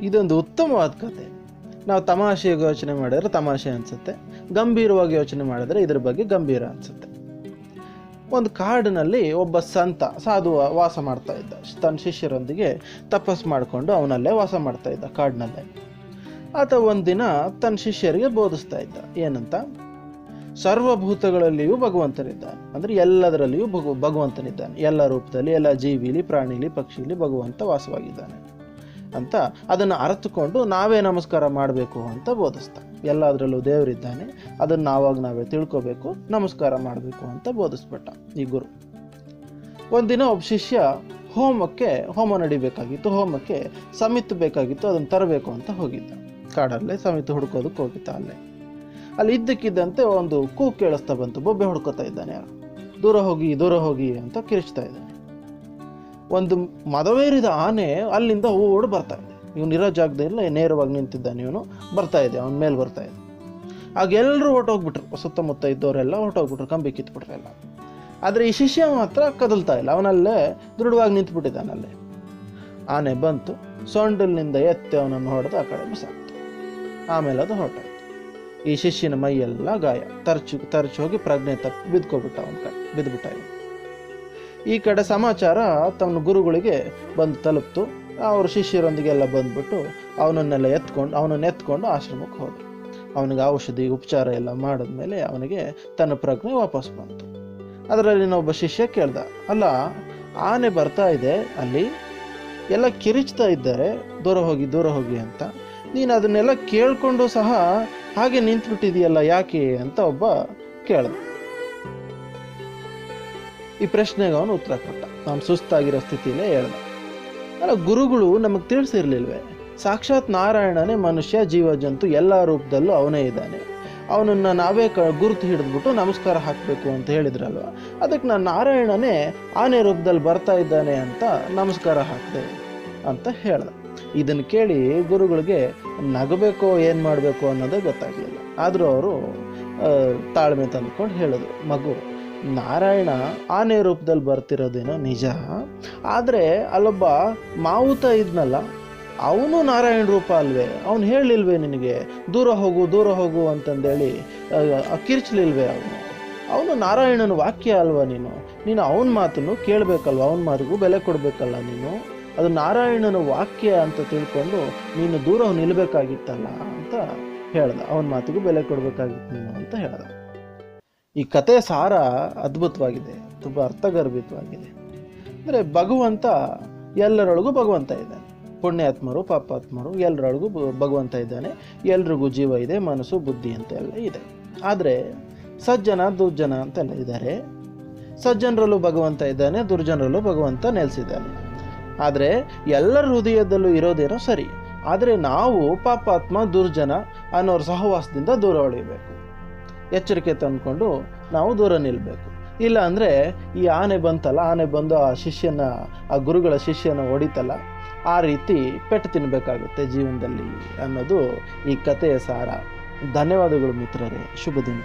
ಇದೊಂದು ಉತ್ತಮವಾದ ಕತೆ. ನಾವು ತಮಾಷೆ ಯೋಚನೆ ಮಾಡಿದ್ರೆ ತಮಾಷೆ ಅನಿಸುತ್ತೆ. ಗಂಭೀರವಾಗಿ ಯೋಚನೆ ಮಾಡಿದ್ರೆ ಇದ್ರ ಬಗ್ಗೆ ಗಂಭೀರ ಅನಿಸುತ್ತೆ. ಒಂದು ಕಾಡಿನಲ್ಲಿ ಒಬ್ಬ ಸಂತ, ಸಾಧು ವಾಸ ಮಾಡ್ತಾ ಇದ್ದ. ತನ್ನ ಶಿಷ್ಯರೊಂದಿಗೆ ತಪಸ್ ಮಾಡಿಕೊಂಡು ಅವನಲ್ಲೇ ವಾಸ ಮಾಡ್ತಾ ಇದ್ದ ಕಾಡಿನಲ್ಲೇ. ಆತ ಒಂದಿನ ತನ್ನ ಶಿಷ್ಯರಿಗೆ ಬೋಧಿಸ್ತಾ ಇದ್ದ. ಏನಂತ? ಸರ್ವಭೂತಗಳಲ್ಲಿಯೂ ಭಗವಂತನಿದ್ದಾನೆ. ಅಂದರೆ ಎಲ್ಲದರಲ್ಲಿಯೂ ಭಗವ ಭಗವಂತನಿದ್ದಾನೆ. ಎಲ್ಲ ರೂಪದಲ್ಲಿ, ಎಲ್ಲ ಜೀವಿಲಿ, ಪ್ರಾಣಿಲಿ, ಪಕ್ಷಿಲಿ ಭಗವಂತ ವಾಸವಾಗಿದ್ದಾನೆ. ಅಂತ ಅದನ್ನು ಅರ್ಥಕೊಂಡು ನಾವೇ ನಮಸ್ಕಾರ ಮಾಡಬೇಕು ಅಂತ ಬೋಧಿಸ್ತಾ ಎಲ್ಲದರಲ್ಲೂ ದೇವರಿದ್ದಾನೆ ಅದನ್ನು ನಾವಾಗ ನಾವೇ ತಿಳ್ಕೋಬೇಕು, ನಮಸ್ಕಾರ ಮಾಡಬೇಕು ಅಂತ ಬೋಧಿಸ್ಬಿಟ್ಟ ಈ ಗುರು. ಒಂದಿನ ಒಬ್ಬ ಶಿಷ್ಯ ಹೋಮಕ್ಕೆ, ಹೋಮ ನಡಿಬೇಕಾಗಿತ್ತು, ಹೋಮಕ್ಕೆ ಸಮಿತ್ ಬೇಕಾಗಿತ್ತು, ಅದನ್ನು ತರಬೇಕು ಅಂತ ಹೋಗಿದ್ದ. ಕಾಡಲ್ಲೇ ಸಮಿತ್ ಹುಡ್ಕೋದಕ್ಕೆ ಹೋಗಿದ್ದ ಅಲ್ಲೇ. ಅಲ್ಲಿ ಇದ್ದಕ್ಕಿದ್ದಂತೆ ಒಂದು ಕೂ ಕೇಳಿಸ್ತಾ ಬಂತು, ಬೊಬ್ಬೆ ಹುಡ್ಕೋತಾ ಇದ್ದಾನೆ ದೂರ ಹೋಗಿ ದೂರ ಹೋಗಿ ಅಂತ ಕಿರಿಚ್ತಾ ಇದ್ದಾನೆ. ಒಂದು ಮದವೇರಿದ ಆನೆ ಅಲ್ಲಿಂದ ಓಡ್ ಬರ್ತಾ ಇದೆ ಇವನು ಇರೋ ಇಲ್ಲ ನೇರವಾಗಿ ನಿಂತಿದ್ದಾನೆ ಇವನು. ಬರ್ತಾ ಇದೆ, ಅವನ ಮೇಲೆ ಬರ್ತಾ ಇದೆ. ಆಗ ಎಲ್ಲರೂ ಹೊರಟೋಗ್ಬಿಟ್ರು. ಸುತ್ತಮುತ್ತ ಇದ್ದವರೆಲ್ಲ ಹೊಟ್ಟೋಗ್ಬಿಟ್ರು ಕಂಬಿ ಕಿತ್ಬಿಟ್ರು ಎಲ್ಲ. ಆದರೆ ಈ ಶಿಷ್ಯ ಮಾತ್ರ ಕದಲ್ತಾ ಇಲ್ಲ. ಅವನಲ್ಲೇ ದೃಢವಾಗಿ ನಿಂತ್ಬಿಟ್ಟಿದ್ದಾನಲ್ಲೇ ಆನೆ ಬಂತು. ಸೊಂಡಲ್ನಿಂದ ಎತ್ತಿ ಅವನನ್ನು ಹೊಡೆದು ಆ ಕಡೆ ಬಿಸಾಕ್ತು. ಆಮೇಲೆ ಅದು ಹೊರಟಾಯ್ತು. ಈ ಶಿಷ್ಯನ ಮೈಯೆಲ್ಲ ಗಾಯ. ತರ್ಚು ತರ್ಚು ಹೋಗಿ ಪ್ರಜ್ಞೆ ತಪ್ಪು ಬಿದ್ಕೋಬಿಟ್ಟ ಅವನ ಕಡೆ ಬಿದ್ದುಬಿಟ್ಟ. ಈ ಕಡೆ ಸಮಾಚಾರ ತನ್ನ ಗುರುಗಳಿಗೆ ಬಂದು ತಲುಪ್ತು. ಶಿಷ್ಯರೊಂದಿಗೆ ಶಿಷ್ಯರೊಂದಿಗೆಲ್ಲ ಬಂದುಬಿಟ್ಟು ಅವನನ್ನೆಲ್ಲ ಎತ್ಕೊಂಡು, ಅವನನ್ನು ಎತ್ಕೊಂಡು ಆಶ್ರಮಕ್ಕೆ ಹೋದರು. ಅವನಿಗೆ ಔಷಧಿ, ಉಪಚಾರ ಎಲ್ಲ ಮಾಡಿದ್ಮೇಲೆ ಅವನಿಗೆ ತನ್ನ ಪ್ರಜ್ಞೆ ವಾಪಸ್ ಬಂತು. ಅದರಲ್ಲಿ ಒಬ್ಬ ಶಿಷ್ಯ ಕೇಳ್ದ, ಅಲ್ಲ, ಆನೆ ಬರ್ತಾ ಇದೆ, ಅಲ್ಲಿ ಎಲ್ಲ ಕಿರಿಚ್ತಾ ಇದ್ದಾರೆ, ದೂರ ಹೋಗಿ ದೂರ ಹೋಗಿ ಅಂತ. ನೀನು ಅದನ್ನೆಲ್ಲ ಕೇಳಿಕೊಂಡು ಸಹ ಹಾಗೆ ನಿಂತ್ಬಿಟ್ಟಿದೆಯಲ್ಲ, ಯಾಕೆ? ಅಂತ ಒಬ್ಬ ಕೇಳ್ದ. ಈ ಪ್ರಶ್ನೆಗೆ ಅವನು ಉತ್ತರ ಕೊಟ್ಟ. ನಾನು ಸುಸ್ತಾಗಿರೋ ಸ್ಥಿತಿನೇ ಹೇಳ್ದ ಅಲ್ಲ, ಗುರುಗಳು ನಮಗೆ ತಿಳಿಸಿರ್ಲಿಲ್ವೇ? ಸಾಕ್ಷಾತ್ ನಾರಾಯಣನೇ ಮನುಷ್ಯ ಜೀವ ಜಂತು ಎಲ್ಲ ರೂಪದಲ್ಲೂ ಅವನೇ ಇದ್ದಾನೆ. ಅವನನ್ನು ನಾವೇ ಕ, ಗುರುತು ಹಿಡಿದ್ಬಿಟ್ಟು ನಮಸ್ಕಾರ ಹಾಕಬೇಕು ಅಂತ ಹೇಳಿದ್ರಲ್ವ? ಅದಕ್ಕೆ ನಾನು ನಾರಾಯಣನೇ ಆನೆ ರೂಪದಲ್ಲಿ ಬರ್ತಾ ಇದ್ದಾನೆ ಅಂತ ನಮಸ್ಕಾರ ಹಾಕಿದೆ ಅಂತ ಹೇಳ್ದ. ಇದನ್ನು ಕೇಳಿ ಗುರುಗಳಿಗೆ ನಗಬೇಕೋ, ಏನು ಮಾಡಬೇಕು ಅನ್ನೋದೇ ಗೊತ್ತಾಗಲಿಲ್ಲ. ಆದರೂ ಅವರು ತಾಳ್ಮೆ ತಂದ್ಕೊಂಡು ಹೇಳಿದ್ರು. ಮಗು ನಾರಾಯಣ ಆನೆ ರೂಪದಲ್ಲಿ ಬರ್ತಿರೋದೇನೋ ನಿಜ. ಆದರೆ ಅಲ್ಲೊಬ್ಬ ಮಾವುತ ಇದ್ನಲ್ಲ, ಅವನು ನಾರಾಯಣ ರೂಪ ಅಲ್ವೇ? ಅವನು ಹೇಳಿಲ್ವೇ ನಿನಗೆ, ದೂರ ಹೋಗು ದೂರ ಹೋಗು ಅಂತಂದೇಳಿ ಕಿರ್ಚ್ಲಿಲ್ವೇ ಅವನು? ಅವನು ನಾರಾಯಣನ ವಾಕ್ಯ ಅಲ್ವಾ ನೀನು? ನೀನು ಅವನ ಮಾತನ್ನು ಕೇಳಬೇಕಲ್ವ? ಅವನ ಮಾತಿಗೂ ಬೆಲೆ ಕೊಡಬೇಕಲ್ಲ ನೀನು? ಅದು ನಾರಾಯಣನ ವಾಕ್ಯ ಅಂತ ತಿಳ್ಕೊಂಡು ನೀನು ದೂರ ನಿಲ್ಲಬೇಕಾಗಿತ್ತಲ್ಲ ಅಂತ ಹೇಳ್ದ. ಅವನ ಮಾತಿಗೂ ಬೆಲೆ ಕೊಡಬೇಕಾಗಿತ್ತು ನೀನು ಅಂತ ಹೇಳ್ದ. ಈ ಕತೆ ಸಾರ ಅದ್ಭುತವಾಗಿದೆ, ತುಂಬ ಅರ್ಥಗರ್ಭಿತವಾಗಿದೆ. ಅಂದರೆ ಭಗವಂತ ಎಲ್ಲರೊಳಗೂ ಭಗವಂತ ಇದ್ದಾನೆ. ಪುಣ್ಯಾತ್ಮರು, ಪಾಪಾತ್ಮರು ಎಲ್ಲರೊಳಗೂ ಭಗವಂತ ಇದ್ದಾನೆ. ಎಲ್ರಿಗೂ ಜೀವ ಇದೆ, ಮನಸ್ಸು, ಬುದ್ಧಿ ಅಂತ ಎಲ್ಲ ಇದೆ. ಆದರೆ ಸಜ್ಜನ, ದುರ್ಜನ ಅಂತೆಲ್ಲ ಇದ್ದಾರೆ. ಸಜ್ಜನರಲ್ಲೂ ಭಗವಂತ ಇದ್ದಾನೆ, ದುರ್ಜನರಲ್ಲೂ ಭಗವಂತ ನೆಲೆಸಿದ್ದಾನೆ. ಆದರೆ ಎಲ್ಲರ ಹೃದಯದಲ್ಲೂ ಇರೋದೇನೋ ಸರಿ. ಆದರೆ ನಾವು ಪಾಪಾತ್ಮ, ದುರ್ಜನ ಅನ್ನೋರ ಸಹವಾಸದಿಂದ ದೂರ ಉಳಿಬೇಕು. ಎಚ್ಚರಿಕೆ ತಂದ್ಕೊಂಡು ನಾವು ದೂರ ನಿಲ್ಲಬೇಕು ಇಲ್ಲ ಅಂದರೆ ಈ ಆನೆ ಬಂತಲ್ಲ, ಆನೆ ಬಂದು ಆ ಶಿಷ್ಯನ, ಆ ಗುರುಗಳ ಶಿಷ್ಯನ ಹೊಡಿತಲ್ಲ, ಆ ರೀತಿ ಪೆಟ್ಟು ತಿನ್ನಬೇಕಾಗುತ್ತೆ ಜೀವನದಲ್ಲಿ ಅನ್ನೋದು ಈ ಕಥೆಯ ಸಾರ. ಧನ್ಯವಾದಗಳು ಮಿತ್ರರೇ. ಶುಭ ದಿನ.